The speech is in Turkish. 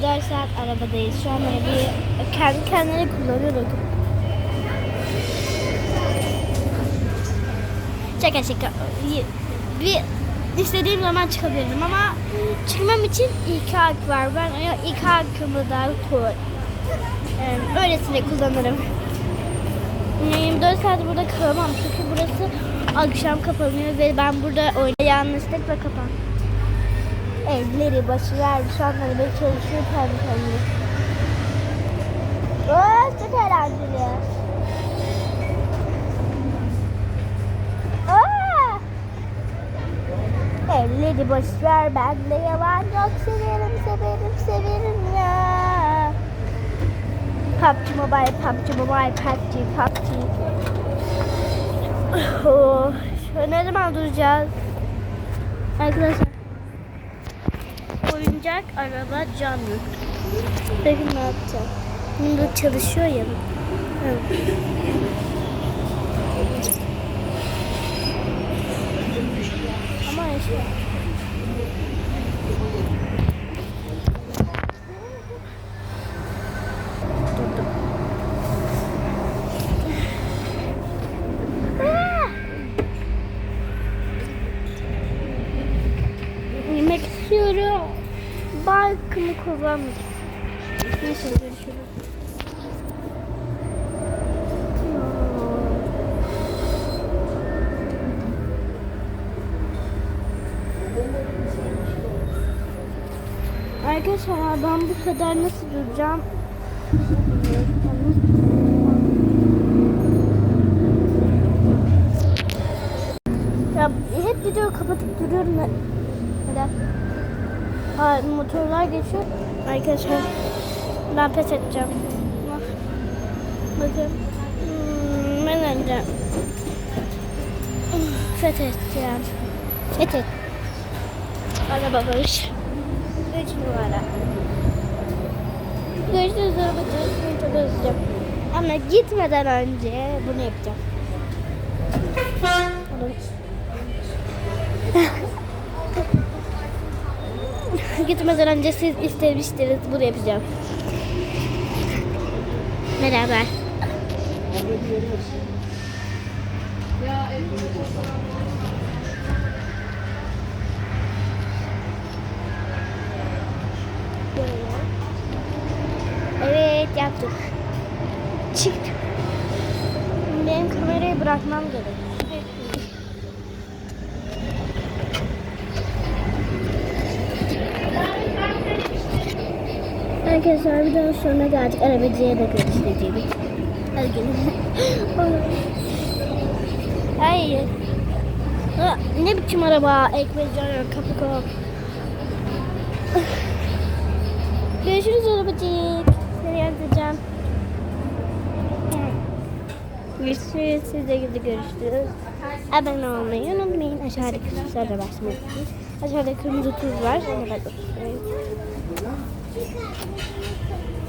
24 saat arabadayız. Şu an arabayı kendi kendine kullanıyorduk. Şaka şaka. Bir istediğim zaman çıkabilirim ama çıkmam için ilk hak var. Ben o ilk hakkımı da koy. Öylesine kullanırım. 24 saat burada kalamam çünkü burası akşam kapanıyor ve ben burada oyna yanlışlıkla kapan. Elleri başı verdi şu an araba çalışıyor kendi kendine. Aa, çok eğlenceli. Aa! Elleri boş ver ben de yalan yok severim severim severim ya. PUBG Mobile, PUBG Mobile, PUBG, PUBG. Oh, ne zaman duracağız? Arkadaşlar. Oyuncak, araba, yok. Peki ne yapacağım? Bunda çalışıyor ya. Ama işte. Yemek istiyorum. Balkımı kullanmayacağım. Neyse görüşürüz. Arkadaşlar ben bu kadar nasıl duracağım? Ya hep videoyu kapatıp duruyorum. Ne- Neden? Ha, motorlar geçiyor. Arkadaşlar ben pes edeceğim. Bak. Bakın. Hmm, ben edeceğim. Fethedeceğim. Fethet. Araba barış. Üç numara. Görüşürüz araba özleyeceğim. Ama gitmeden önce bunu yapacağım. Gitmeden önce siz istemiştiniz bunu yapacağım. Beraber. Evet yaptık. Çıktık. Benim kamerayı bırakmam gerek. Arkadaşlar bir daha sonra geldik. Arabacıya da görüştürdük. Hadi gelin. Hayır. Ha, ne biçim araba? Canıyor, kapı. Görüşürüz arabacık. Seni yazacağım. Görüşürüz. Siz de gibi görüşürüz. Abone olmayı unutmayın. Aşağıdaki tuşlara basmayı unutmayın. Aşağıda kırmızı tuz var. Ona da göstereyim. Jika aku.